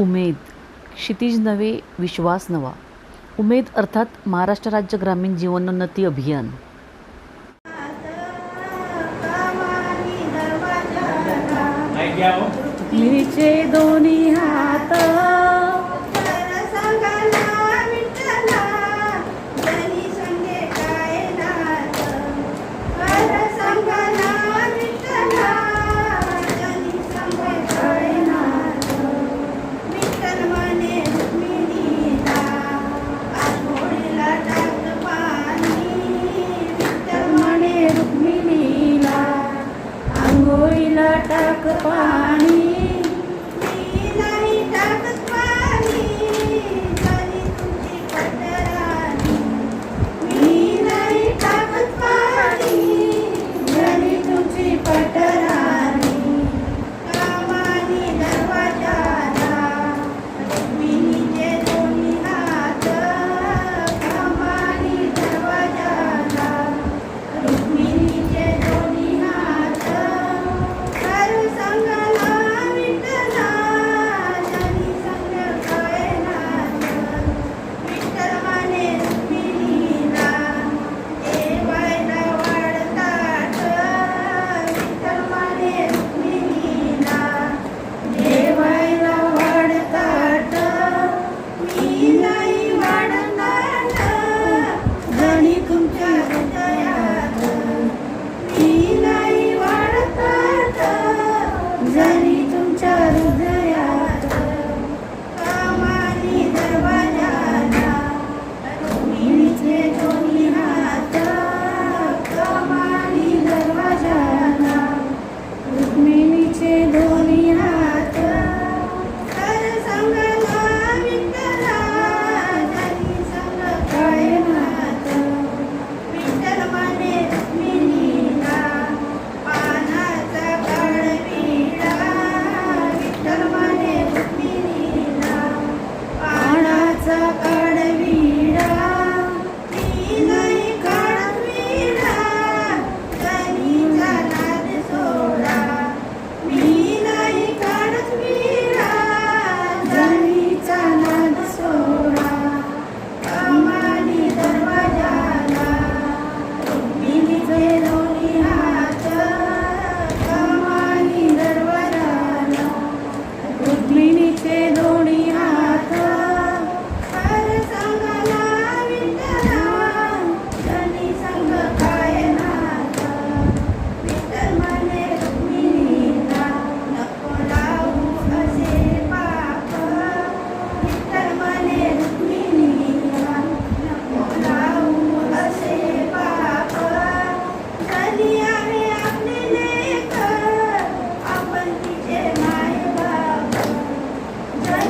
उमेद. क्षितिज नवे विश्वास नवा. उमेद अर्थात महाराष्ट्र राज्य ग्रामीण जीवनोन्नती अभियान. दोन्ही हात. Isa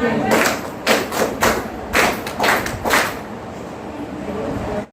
네.